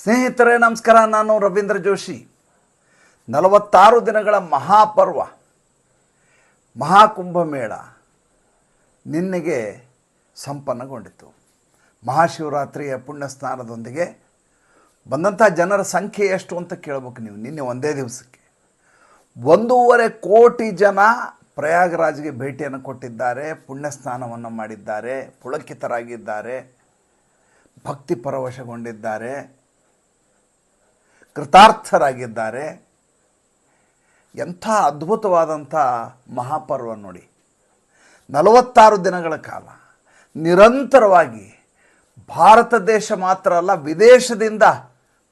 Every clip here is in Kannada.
ಸ್ನೇಹಿತರೆ, ನಮಸ್ಕಾರ. ನಾನು ರವೀಂದ್ರ ಜೋಶಿ. ನಲವತ್ತಾರು ದಿನಗಳ ಮಹಾಪರ್ವ, ಮಹಾಕುಂಭಮೇಳ ನಿನ್ನೆಗೆ ಸಂಪನ್ನಗೊಂಡಿತು ಮಹಾಶಿವರಾತ್ರಿಯ ಪುಣ್ಯ ಸ್ನಾನದೊಂದಿಗೆ ಬಂದಂಥ ಜನರ ಸಂಖ್ಯೆ ಎಷ್ಟು ಅಂತ ಕೇಳಬೇಕು ನೀವು, ನಿನ್ನೆ ಒಂದೇ ದಿವಸಕ್ಕೆ. ಒಂದೂವರೆ ಕೋಟಿ ಜನ ಪ್ರಯಾಗರಾಜ್ಗೆ ಭೇಟಿಯನ್ನು ಕೊಟ್ಟಿದ್ದಾರೆ ಪುಣ್ಯ ಸ್ನಾನವನ್ನು ಮಾಡಿದ್ದಾರೆ, ಪುಳಕಿತರಾಗಿದ್ದಾರೆ, ಭಕ್ತಿ ಪರವಶಗೊಂಡಿದ್ದಾರೆ. ಕೃತಾರ್ಥರಾಗಿದ್ದಾರೆ. ಎಂಥ ಅದ್ಭುತವಾದಂಥ ಮಹಾಪರ್ವ ನೋಡಿ. ನಲವತ್ತಾರು ದಿನಗಳ ಕಾಲ ನಿರಂತರವಾಗಿ ಭಾರತ ದೇಶ ಮಾತ್ರ ಅಲ್ಲ, ವಿದೇಶದಿಂದ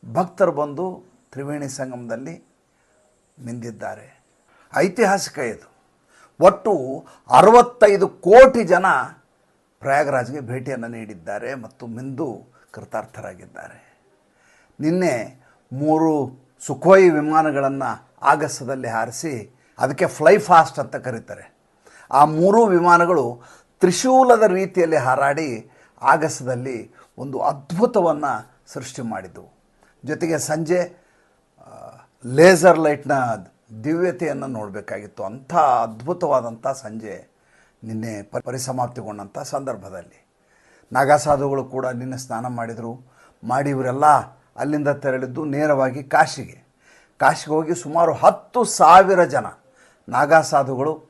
ಭಕ್ತರು ಬಂದು ತ್ರಿವೇಣಿ ಸಂಗಮದಲ್ಲಿ ಮಿಂದಿದ್ದಾರೆ ಐತಿಹಾಸಿಕ ಇದು. ಒಟ್ಟು ಅರವತ್ತೈದು ಕೋಟಿ ಜನ ಪ್ರಯಾಗರಾಜ್ಗೆ ಭೇಟಿಯನ್ನು ನೀಡಿದ್ದಾರೆ ಮತ್ತು ಮಿಂದು ಕೃತಾರ್ಥರಾಗಿದ್ದಾರೆ. ನಿನ್ನೆ ಮೂರು ಸುಖೋಯಿ ವಿಮಾನಗಳನ್ನು ಆಗಸದಲ್ಲಿ ಹಾರಿಸಿ ಅದಕ್ಕೆ ಫ್ಲೈ ಫಾಸ್ಟ್ ಅಂತ ಕರೀತಾರೆ. ಆ ಮೂರೂ ವಿಮಾನಗಳು ತ್ರಿಶೂಲದ ರೀತಿಯಲ್ಲಿ ಹಾರಾಡಿ ಆಗಸದಲ್ಲಿ ಒಂದು ಅದ್ಭುತವನ್ನು ಸೃಷ್ಟಿ ಮಾಡಿದವು. ಜೊತೆಗೆ ಸಂಜೆ ಲೇಸರ್ ಲೈಟ್ನ ದಿವ್ಯತೆಯನ್ನು ನೋಡಬೇಕಾಗಿತ್ತು. ಅಂಥ ಅದ್ಭುತವಾದಂಥ ಸಂಜೆ ನಿನ್ನೆ ಪರಿಸಮಾಪ್ತಿಗೊಂಡಂಥ ಸಂದರ್ಭದಲ್ಲಿ. ನಾಗಸಾಧುಗಳು ಕೂಡ ನಿನ್ನೆ ಸ್ನಾನ ಮಾಡಿದರು. ಮಾಡಿ ಇವರೆಲ್ಲ ಅಲ್ಲಿಂದ ತೆರಳಿದ್ದು ನೇರವಾಗಿ ಕಾಶಿಗೆ. ಕಾಶಿಗೆ ಹೋಗಿ ಸುಮಾರು ಹತ್ತು ಸಾವಿರ ಜನ ನಾಗಾಸಾಧುಗಳು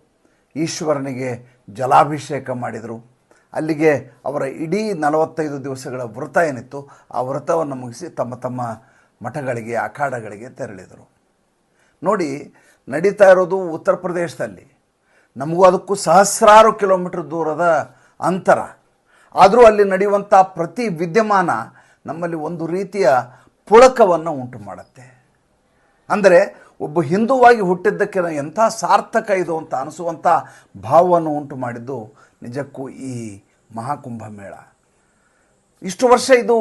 ಈಶ್ವರನಿಗೆ ಜಲಾಭಿಷೇಕ ಮಾಡಿದರು. ಅಲ್ಲಿಗೆ ಅವರ ಇಡೀ ನಲವತ್ತೈದು ದಿವಸಗಳ ವ್ರತ ಏನಿತ್ತು, ಆ ವ್ರತವನ್ನು ಮುಗಿಸಿ ತಮ್ಮ ತಮ್ಮ ಮಠಗಳಿಗೆ, ಅಖಾಡಗಳಿಗೆ ತೆರಳಿದರು. ನೋಡಿ, ನಡೀತಾ ಇರೋದು ಉತ್ತರ ಪ್ರದೇಶದಲ್ಲಿ. ನಮಗೂ ಅದಕ್ಕೂ ಸಹಸ್ರಾರು ಕಿಲೋಮೀಟರ್ ದೂರದ ಅಂತರ. ಆದರೂ ಅಲ್ಲಿ ನಡೆಯುವಂಥ ಪ್ರತಿ ವಿದ್ಯಮಾನ ನಮ್ಮಲ್ಲಿ ಒಂದು ರೀತಿಯ ಪುಳಕವನ್ನು ಉಂಟು ಮಾಡುತ್ತೆ. ಅಂದರೆ ಒಬ್ಬ ಹಿಂದೂವಾಗಿ ಹುಟ್ಟಿದ್ದಕ್ಕೆ ಎಂಥ ಸಾರ್ಥಕ ಇದು ಅಂತ ಅನಿಸುವಂಥ ಭಾವವನ್ನು ಉಂಟು ಮಾಡಿದ್ದು ನಿಜಕ್ಕೂ ಈ ಮಹಾಕುಂಭ ಮೇಳ ಇಷ್ಟು ವರ್ಷ ಇದು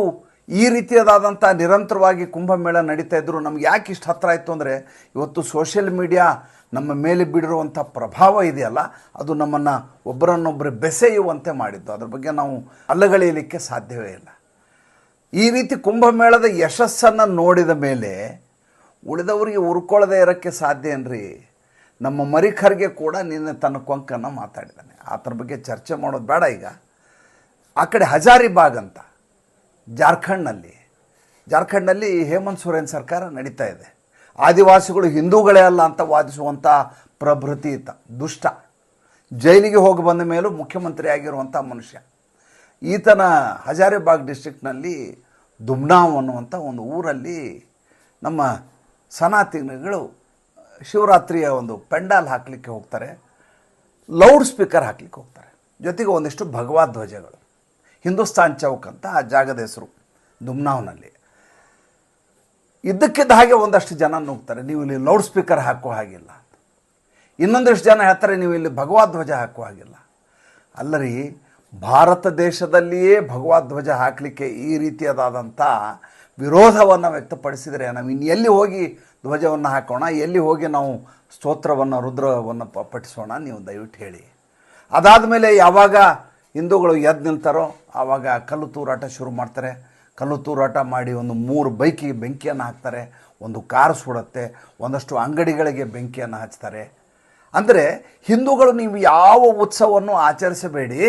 ಈ ರೀತಿಯದಾದಂಥ ನಿರಂತರವಾಗಿ ಕುಂಭಮೇಳ ನಡೀತಾ ಇದ್ದರು ನಮ್ಗೆ ಯಾಕೆ ಇಷ್ಟು ಹತ್ತಿರ ಆಯಿತು ಅಂದರೆ ಇವತ್ತು ಸೋಷಿಯಲ್ ಮೀಡಿಯಾ ನಮ್ಮ ಮೇಲೆ ಬಿಡಿರುವಂಥ ಪ್ರಭಾವ ಇದೆಯಲ್ಲ, ಅದು ನಮ್ಮನ್ನು ಒಬ್ಬರನ್ನೊಬ್ಬರು ಬೆಸೆಯುವಂತೆ ಮಾಡಿದ್ದು. ಅದ್ರ ಬಗ್ಗೆ ನಾವು ಅಲ್ಲಗಳೆಯಲಿಕ್ಕೆ ಸಾಧ್ಯವೇ ಇಲ್ಲ. ಈ ರೀತಿ ಕುಂಭಮೇಳದ ಯಶಸ್ಸನ್ನು ನೋಡಿದ ಮೇಲೆ ಉಳಿದವರಿಗೆ ಉರ್ಕೊಳ್ಳದೆ ಇರೋಕ್ಕೆ ಸಾಧ್ಯ ಏನ್ರಿ? ನಮ್ಮ ಮರಿಖರ್ಗೆ ಕೂಡ ನಿನ್ನೆ ತನ್ನ ಕೊಂಕನ್ನು ಮಾತಾಡಿದ್ದಾನೆ. ಆತರ ಬಗ್ಗೆ ಚರ್ಚೆ ಮಾಡೋದು ಬೇಡ ಈಗ. ಆ ಕಡೆ ಹಜಾರಿಬಾಗ್ ಅಂತ, ಜಾರ್ಖಂಡ್ನಲ್ಲಿ. ಜಾರ್ಖಂಡ್ನಲ್ಲಿ ಹೇಮಂತ್ ಸೊರೇನ್ ಸರ್ಕಾರ ನಡೀತಾ ಇದೆ. ಆದಿವಾಸಿಗಳು ಹಿಂದೂಗಳೇ ಅಲ್ಲ ಅಂತ ವಾದಿಸುವಂಥ ಪ್ರಭೃತಿ ಇತ್ತ ದುಷ್ಟ. ಜೈಲಿಗೆ ಹೋಗಿ ಬಂದ ಮೇಲೂ ಮುಖ್ಯಮಂತ್ರಿ ಆಗಿರುವಂಥ ಮನುಷ್ಯ. ಈತನ ಹಜಾರಿಬಾಗ್ ಡಿಸ್ಟ್ರಿಕ್ಟ್ನಲ್ಲಿ ದುಮ್ನಾವ್ ಅನ್ನುವಂಥ ಒಂದು ಊರಲ್ಲಿ ನಮ್ಮ ಸನಾತಿಗಳು ಶಿವರಾತ್ರಿಯ ಒಂದು ಪೆಂಡಾಲ್ ಹಾಕಲಿಕ್ಕೆ ಹೋಗ್ತಾರೆ, ಲೌಡ್ ಸ್ಪೀಕರ್ ಹಾಕ್ಲಿಕ್ಕೆ ಹೋಗ್ತಾರೆ. ಜೊತೆಗೆ ಒಂದಿಷ್ಟು ಭಗವಾದ್ ಧ್ವಜಗಳು. ಹಿಂದೂಸ್ತಾನ್ ಚೌಕ್ ಅಂತ ಆ ಜಾಗದ ಹೆಸರು ದುಮ್ನಾವ್ನಲ್ಲಿ. ಇದ್ದಕ್ಕಿದ್ದ ಹಾಗೆ ಒಂದಷ್ಟು ಜನ ನುಗ್ತಾರೆ, ನೀವು ಇಲ್ಲಿ ಲೌಡ್ ಸ್ಪೀಕರ್ ಹಾಕೋ ಹಾಗಿಲ್ಲ. ಇನ್ನೊಂದಿಷ್ಟು ಜನ ಹೇಳ್ತಾರೆ, ನೀವು ಇಲ್ಲಿ ಭಗವಾದ್ ಧ್ವಜ ಹಾಕೋ ಹಾಗಿಲ್ಲ. ಅಲ್ಲರಿ ಭಾರತ ದೇಶದಲ್ಲಿಯೇ ಭಗವದ್ ಧ್ವಜ ಹಾಕಲಿಕ್ಕೆ ಈ ರೀತಿಯಾದಂಥ ವಿರೋಧವನ್ನು ವ್ಯಕ್ತಪಡಿಸಿದರೆ ನಾವು ಇನ್ನು ಎಲ್ಲಿ ಹೋಗಿ ಧ್ವಜವನ್ನು ಹಾಕೋಣ, ಎಲ್ಲಿ ಹೋಗಿ ನಾವು ಸ್ತೋತ್ರವನ್ನು, ರುದ್ರವನ್ನು ಪಠಿಸೋಣ ನೀವು ದಯವಿಟ್ಟು ಹೇಳಿ. ಅದಾದ ಮೇಲೆ ಯಾವಾಗ ಹಿಂದೂಗಳು ಎದ್ದು ನಿಲ್ತಾರೋ ಆವಾಗ ಕಲ್ಲು ತೂರಾಟ ಶುರು ಮಾಡ್ತಾರೆ. ಕಲ್ಲು ತೂರಾಟ ಮಾಡಿ ಒಂದು ಮೂರು ಬೈಕಿಗೆ ಬೆಂಕಿಯನ್ನು ಹಾಕ್ತಾರೆ, ಒಂದು ಕಾರು ಸುಡುತ್ತೆ, ಒಂದಷ್ಟು ಅಂಗಡಿಗಳಿಗೆ ಬೆಂಕಿಯನ್ನು ಹಚ್ತಾರೆ. ಅಂದರೆ ಹಿಂದೂಗಳು ನೀವು ಯಾವ ಉತ್ಸವವನ್ನು ಆಚರಿಸಬೇಡಿ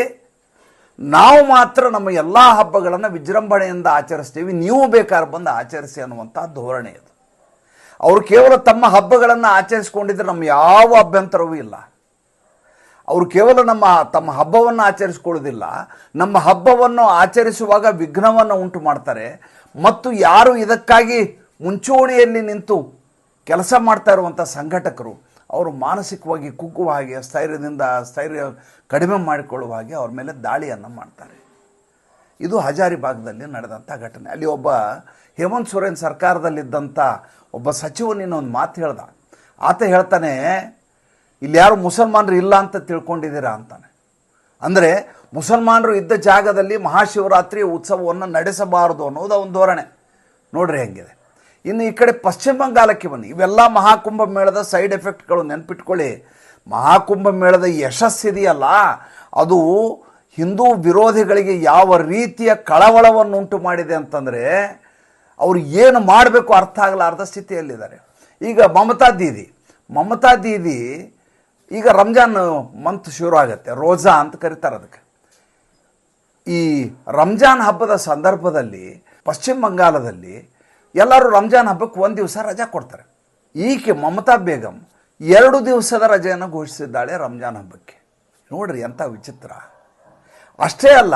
ನಾವು ಮಾತ್ರ ನಮ್ಮ ಎಲ್ಲ ಹಬ್ಬಗಳನ್ನು ವಿಜೃಂಭಣೆಯಿಂದ ಆಚರಿಸ್ತೀವಿ. ನೀವು ಬೇಕಾದ್ರೆ ಬಂದು ಆಚರಿಸಿ ಅನ್ನುವಂಥ ಧೋರಣೆ ಅದು. ಅವರು ಕೇವಲ ತಮ್ಮ ಹಬ್ಬಗಳನ್ನು ಆಚರಿಸ್ಕೊಂಡಿದ್ರೆ ನಮ್ಮ ಯಾವ ಅಭ್ಯಂತರವೂ ಇಲ್ಲ. ಅವರು ಕೇವಲ ನಮ್ಮ ತಮ್ಮ ಹಬ್ಬವನ್ನು ಆಚರಿಸ್ಕೊಳ್ಳೋದಿಲ್ಲ. ನಮ್ಮ ಹಬ್ಬವನ್ನು ಆಚರಿಸುವಾಗ ವಿಘ್ನವನ್ನು ಉಂಟು ಮಾಡ್ತಾರೆ. ಮತ್ತು ಯಾರು ಇದಕ್ಕಾಗಿ ಮುಂಚೂಣಿಯಲ್ಲಿ ನಿಂತು ಕೆಲಸ ಮಾಡ್ತಾ ಇರುವಂಥ ಸಂಘಟಕರು ಅವರು ಮಾನಸಿಕವಾಗಿ ಕುಗ್ಗುವ ಹಾಗೆ, ಸ್ಥೈರ್ಯದಿಂದ, ಸ್ಥೈರ್ಯ ಕಡಿಮೆ ಮಾಡಿಕೊಳ್ಳುವ ಹಾಗೆ ಅವ್ರ ಮೇಲೆ ದಾಳಿಯನ್ನು ಮಾಡ್ತಾರೆ. ಇದು ಹಜಾರಿ ಭಾಗದಲ್ಲಿ ನಡೆದಂಥ ಘಟನೆ. ಅಲ್ಲಿ ಒಬ್ಬ ಹೇಮಂತ್ ಸೊರೇನ್ ಸರ್ಕಾರದಲ್ಲಿದ್ದಂಥ ಒಬ್ಬ ಸಚಿವನಿನ ಒಂದು ಮಾತು ಹೇಳ್ದ. ಆತ ಹೇಳ್ತಾನೆ ಇಲ್ಲಿ ಯಾರು ಮುಸಲ್ಮಾನರು ಇಲ್ಲ ಅಂತ ತಿಳ್ಕೊಂಡಿದ್ದೀರಾ? ಅಂತಾನೆ. ಅಂದರೆ, ಮುಸಲ್ಮಾನರು ಇದ್ದ ಜಾಗದಲ್ಲಿ ಮಹಾಶಿವರಾತ್ರಿ ಉತ್ಸವವನ್ನು ನಡೆಸಬಾರದು ಅನ್ನೋದು ಒಂದು ಧೋರಣೆ. ನೋಡ್ರಿ ಹೆಂಗಿದೆ. ಇನ್ನು ಈ ಕಡೆ ಪಶ್ಚಿಮ ಬಂಗಾಲಕ್ಕೆ ಬನ್ನಿ. ಇವೆಲ್ಲ ಮಹಾಕುಂಭ ಮೇಳದ ಸೈಡ್ ಎಫೆಕ್ಟ್ಗಳು ನೆನ್ಪಿಟ್ಕೊಳ್ಳಿ. ಮಹಾಕುಂಭ ಮೇಳದ ಯಶಸ್ಸಿದೆಯಲ್ಲ ಅದು ಹಿಂದೂ ವಿರೋಧಿಗಳಿಗೆ ಯಾವ ರೀತಿಯ ಕಳವಳವನ್ನು ಉಂಟು ಮಾಡಿದೆ ಅಂತಂದರೆ, ಅವರು ಏನು ಮಾಡಬೇಕು ಅರ್ಥ ಆಗಲಾರ್ದ ಸ್ಥಿತಿಯಲ್ಲಿದ್ದಾರೆ. ಈಗ ಮಮತಾ ದೀದಿ. ಮಮತಾ ದೀದಿ ಈಗ ರಂಜಾನ್ ಮಂತ್ ಶುರು ಆಗುತ್ತೆ. ರೋಜಾ ಅಂತ ಕರೀತಾರೆ ಅದಕ್ಕೆ. ಈ ರಂಜಾನ್ ಹಬ್ಬದ ಸಂದರ್ಭದಲ್ಲಿ, ಪಶ್ಚಿಮ ಬಂಗಾಳದಲ್ಲಿ ಎಲ್ಲರೂ ರಂಜಾನ್ ಹಬ್ಬಕ್ಕೆ ಒಂದು ದಿವಸ ರಜಾ ಕೊಡ್ತಾರೆ. ಈಕೆ ಮಮತಾ ಬೇಗಂ ಎರಡು ದಿವಸದ ರಜೆಯನ್ನು ಘೋಷಿಸಿದ್ದಾಳೆ ರಂಜಾನ್ ಹಬ್ಬಕ್ಕೆ. ನೋಡ್ರಿ ಎಂಥ ವಿಚಿತ್ರ. ಅಷ್ಟೇ ಅಲ್ಲ,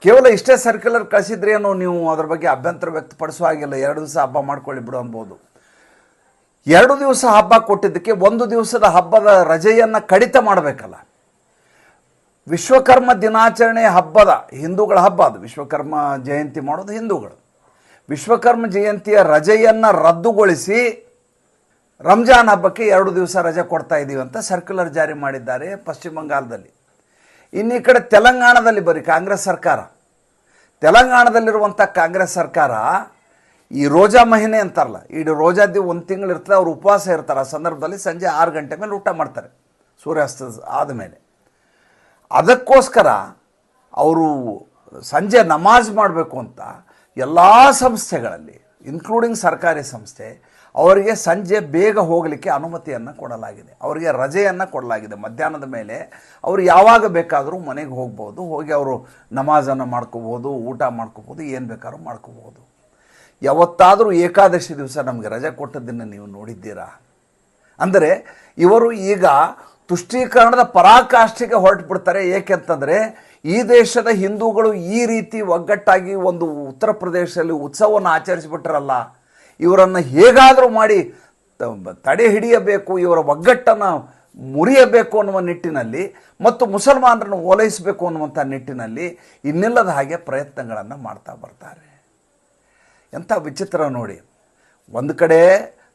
ಕೇವಲ ಇಷ್ಟೇ ಸರ್ಕ್ಯುಲರ್ ಕಳಿಸಿದ್ರೆ ಏನೋ ನೀವು ಅದ್ರ ಬಗ್ಗೆ ಅಭ್ಯಂತರ ವ್ಯಕ್ತಪಡಿಸೋ ಹಾಗಿಲ್ಲ. ಎರಡು ದಿವಸ ಹಬ್ಬ ಮಾಡ್ಕೊಳ್ಳಿ ಬಿಡು ಅನ್ಬೋದು ಎರಡು ದಿವಸ ಹಬ್ಬ ಕೊಟ್ಟಿದ್ದಕ್ಕೆ ಒಂದು ದಿವಸದ ಹಬ್ಬದ ರಜೆಯನ್ನು ಕಡಿತ ಮಾಡಬೇಕಲ್ಲ. ವಿಶ್ವಕರ್ಮ ದಿನಾಚರಣೆ ಹಬ್ಬದ ಹಿಂದೂಗಳ ಹಬ್ಬ ಅದು. ವಿಶ್ವಕರ್ಮ ಜಯಂತಿ ಮಾಡೋದು ಹಿಂದೂಗಳು. ವಿಶ್ವಕರ್ಮ ಜಯಂತಿಯ ರಜೆಯನ್ನು ರದ್ದುಗೊಳಿಸಿ ರಂಜಾನ್ ಹಬ್ಬಕ್ಕೆ ಎರಡು ದಿವಸ ರಜೆ ಕೊಡ್ತಾ ಇದ್ದೀವಿ ಅಂತ ಸರ್ಕ್ಯುಲರ್ ಜಾರಿ ಮಾಡಿದ್ದಾರೆ ಪಶ್ಚಿಮ ಬಂಗಾಳದಲ್ಲಿ. ಇನ್ನು ಈ ಕಡೆ ತೆಲಂಗಾಣದಲ್ಲಿ ಬರೀ ಕಾಂಗ್ರೆಸ್ ಸರ್ಕಾರ. ತೆಲಂಗಾಣದಲ್ಲಿರುವಂಥ ಕಾಂಗ್ರೆಸ್ ಸರ್ಕಾರ ಈ ರೋಜಾ ಮಹಿನೆ ಅಂತಾರಲ್ಲ ಇಡೀ ರೋಜಾದಿ ಒಂದು ತಿಂಗಳು ಇರ್ತದೆ, ಅವ್ರು ಉಪವಾಸ ಇರ್ತಾರೆ. ಆ ಸಂದರ್ಭದಲ್ಲಿ ಸಂಜೆ ಆರು ಗಂಟೆ ಮೇಲೆ ಊಟ ಮಾಡ್ತಾರೆ ಸೂರ್ಯಾಸ್ತ ಆದಮೇಲೆ ಅದಕ್ಕೋಸ್ಕರ ಅವರು ಸಂಜೆ ನಮಾಜ್ ಮಾಡಬೇಕು ಅಂತ ಎಲ್ಲ ಸಂಸ್ಥೆಗಳಲ್ಲಿ ಇನ್ಕ್ಲೂಡಿಂಗ್ ಸರ್ಕಾರಿ ಸಂಸ್ಥೆ, ಅವರಿಗೆ ಸಂಜೆ ಬೇಗ ಹೋಗಲಿಕ್ಕೆ ಅನುಮತಿಯನ್ನು ಕೊಡಲಾಗಿದೆ. ಅವರಿಗೆ ರಜೆಯನ್ನು ಕೊಡಲಾಗಿದೆ. ಮಧ್ಯಾಹ್ನದ ಮೇಲೆ ಅವರು ಯಾವಾಗ ಬೇಕಾದರೂ ಮನೆಗೆ ಹೋಗ್ಬೋದು. ಹೋಗಿ ಅವರು ನಮಾಜನ್ನು ಮಾಡ್ಕೋಬೋದು, ಊಟ ಮಾಡ್ಕೋಬೋದು, ಏನು ಬೇಕಾದ್ರೂ ಮಾಡ್ಕೋಬೋದು. ಯಾವತ್ತಾದರೂ ಏಕಾದಶಿ ದಿವಸ ನಮಗೆ ರಜೆ ಕೊಟ್ಟದ್ದನ್ನು ನೀವು ನೋಡಿದ್ದೀರಾ? ಅಂದರೆ ಇವರು ಈಗ ತುಷ್ಟೀಕರಣದ ಪರಾಕಾಷ್ಠೆಗೆ ಹೊರಟು ಬಿಡ್ತಾರೆ ಏಕೆಂತಂದರೆ ಈ ದೇಶದ ಹಿಂದೂಗಳು ಈ ರೀತಿ ಒಗ್ಗಟ್ಟಾಗಿ ಒಂದು ಉತ್ತರ ಪ್ರದೇಶದಲ್ಲಿ ಉತ್ಸವವನ್ನು ಆಚರಿಸಿಬಿಟ್ರಲ್ಲ, ಇವರನ್ನು ಹೇಗಾದರೂ ಮಾಡಿ ತಡೆ ಹಿಡಿಯಬೇಕು, ಇವರ ಒಗ್ಗಟ್ಟನ್ನು ಮುರಿಯಬೇಕು ಅನ್ನುವ ನಿಟ್ಟಿನಲ್ಲಿ ಮತ್ತು ಮುಸಲ್ಮಾನರನ್ನು ಓಲೈಸಬೇಕು ಅನ್ನುವಂಥ ನಿಟ್ಟಿನಲ್ಲಿ ಇನ್ನಿಲ್ಲದ ಹಾಗೆ ಪ್ರಯತ್ನಗಳನ್ನು ಮಾಡ್ತಾ ಬರ್ತಾರೆ. ಎಂಥ ವಿಚಿತ್ರ ನೋಡಿ. ಒಂದು ಕಡೆ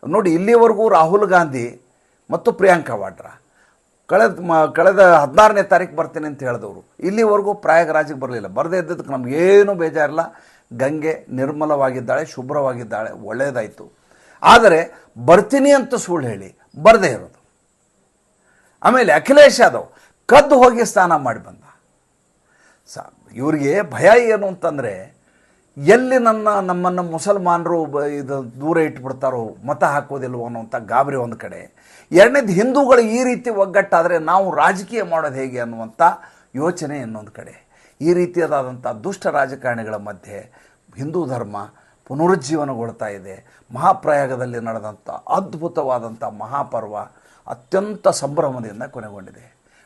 ನೋಡಿ ಇಲ್ಲಿವರೆಗೂ ರಾಹುಲ್ ಗಾಂಧಿ ಮತ್ತು ಪ್ರಿಯಾಂಕಾ ವಾಡ್ರಾ ಕಳೆದ ಮ, ಕಳೆದ ಹದಿನಾರನೇ ತಾರೀಕು ಬರ್ತೀನಿ ಅಂತ ಹೇಳಿದವರು. ಇಲ್ಲಿವರೆಗೂ ಪ್ರಯಾಗರಾಜಿಗೆ ಬರಲಿಲ್ಲ. ಬರದೇ ಇದ್ದದಕ್ಕೆ ನಮಗೇನು ಬೇಜಾರಿಲ್ಲ. ಗಂಗೆ ನಿರ್ಮಲವಾಗಿದ್ದಾಳೆ, ಶುಭ್ರವಾಗಿದ್ದಾಳೆ ಒಳ್ಳೆಯದಾಯಿತು ಆದರೆ ಬರ್ತೀನಿ ಅಂತ ಸುಳ್ಳು ಹೇಳಿ ಬರದೇ ಇರೋದು. ಆಮೇಲೆ ಅಖಿಲೇಶ್ ಯಾದವ್ ಕದ್ದು ಹೋಗಿ ಸ್ನಾನ ಮಾಡಿ ಬಂದ. ಸ, ಇವರಿಗೆ ಭಯ ಏನು ಅಂತಂದರೆ ಎಲ್ಲಿ ನನ್ನ, ನಮ್ಮನ್ನು ಮುಸಲ್ಮಾನರು ಇದು ದೂರ ಇಟ್ಬಿಡ್ತಾರೋ ಮತ ಹಾಕೋದಿಲ್ವೋ ಅನ್ನೋಂಥ ಗಾಬರಿ ಒಂದು ಕಡೆ. ಎರಡನೇದು ಹಿಂದೂಗಳು ಈ ರೀತಿ ಒಗ್ಗಟ್ಟಾದರೆ ನಾವು ರಾಜಕೀಯ ಮಾಡೋದು ಹೇಗೆ ಅನ್ನುವಂಥ ಯೋಚನೆ ಇನ್ನೊಂದು ಕಡೆ. ಈ ರೀತಿಯಾದಂಥ ದುಷ್ಟ ರಾಜಕಾರಣಿಗಳ ಮಧ್ಯೆ ಹಿಂದೂ ಧರ್ಮ ಪುನರುಜ್ಜೀವನಗೊಳ್ತಾ ಇದೆ. ಮಹಾಪ್ರಯಾಗದಲ್ಲಿ ನಡೆದಂಥ ಅದ್ಭುತವಾದಂಥ ಮಹಾಪರ್ವ ಅತ್ಯಂತ ಸಂಭ್ರಮದಿಂದ ಕೊನೆಗೊಂಡಿದೆ.